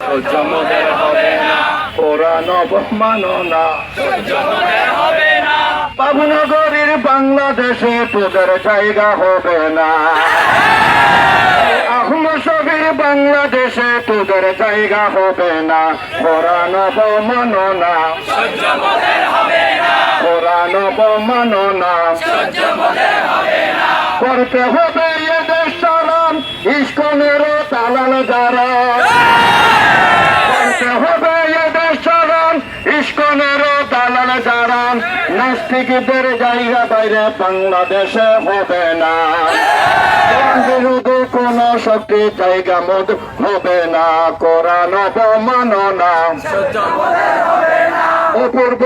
সহ্য মোদের হবে না। কোরআন অবমাননা বাবুনগরীর বাংলাদেশে তোদের জায়গা হবে না। আহমদ শফির বাংলাদেশে তোদের জায়গা হবে না। কোরআন অবমাননা কোরআন অবমাননা করতে হবে এদের সালাম ইস্কনেরও তালাল যারা করতে হবে এদের সালাম ইস্কনেরও দালাল যারা নাস্তিকদের জায়গা বাইরে বাংলাদেশে হবে না। বিরোধী কোন শক্তি জায়গা মত হবে না। কোরআন অবমাননা। অপূর্ব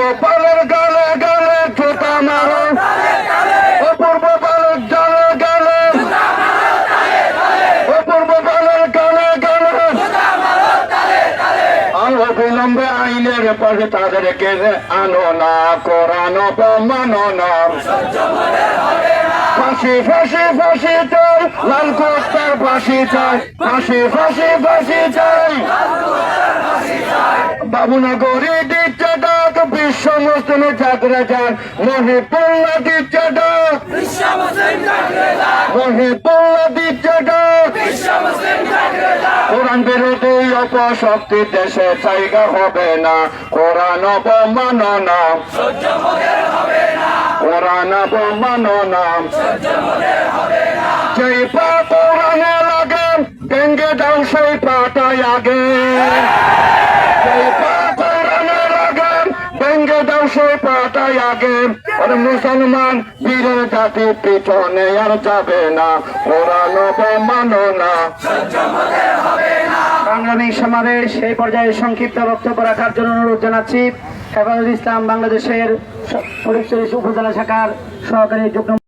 অবিলম্বে আইনের পাশে তাদেরকে আনো না, কোরআন অপমাননা ফাঁসি ফাঁসি ফাঁসি চাই, লাল কোস্তার ফাঁসি চাই, ফাঁসি ফাঁসি ফাঁসি চাই। বাবুনগরী দিচ্ছে ডাক, বিশ্ব মুসলিম জাগরে যান মহিপুল্লা দিচ্ছে ডাক। মহিপুল্লা দিচ্ছে ডাক কোরআন বিরোধী অপশক্তি দেশে জায়গা হবে না। কোরআন অবমাননা। কোরআন অবমাননা। যেই পা কোরআনে লাগে ভেঙ্গে দাও সেই পাটাই আগে। আগে। মুসলমান বীরের জাতি পিছনে আর যাবে না। কোরআন অবমাননা সংগ্রামী সমাবেশ সেই পর্যায়ে সংক্ষিপ্ত বক্তব্য রাখার জন্য অনুরোধ জানাচ্ছি। হেফাজুল ইসলাম বাংলাদেশের উপজেলা শাখার সহকারী যুগ্ম